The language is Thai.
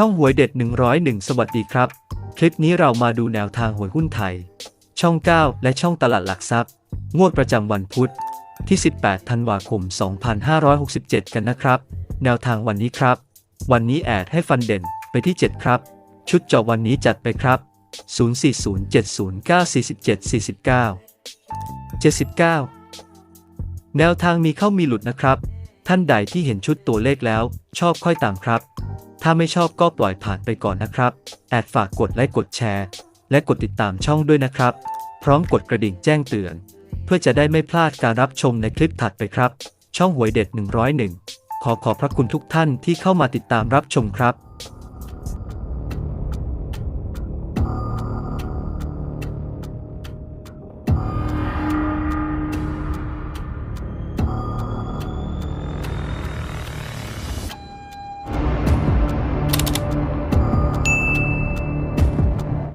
ช่องหวยเด็ด 101 สวัสดีครับ คลิปนี้เรามาดูแนวทางหวยหุ้นไทย ช่อง 9 และช่องตลาดหลักทรัพย์ งวดประจำวันพุธที่ 18 ธันวาคม 2567 กันนะครับ แนวทางวันนี้ครับ วันนี้แอดให้ฟันเด่นไปที่ 7 ครับ ชุดเจาะวันนี้จัดไปครับ 0407094749 79 แนวทางมีเข้ามีหลุดนะครับ ท่านใดที่เห็นชุดตัวเลขแล้ว ชอบค่อยตามครับ ถ้าไม่ชอบก็ปล่อยผ่านไปก่อนนะครับ แอดฝากกดไลค์กดแชร์ และกดติดตามช่องด้วยนะครับ พร้อมกดกระดิ่งแจ้งเตือน เพื่อจะได้ไม่พลาดการรับชมในคลิปถัดไปครับ ช่องหวยเด็ด 101 ขอขอบพระคุณทุกท่านที่เข้ามาติดตามรับชมครับ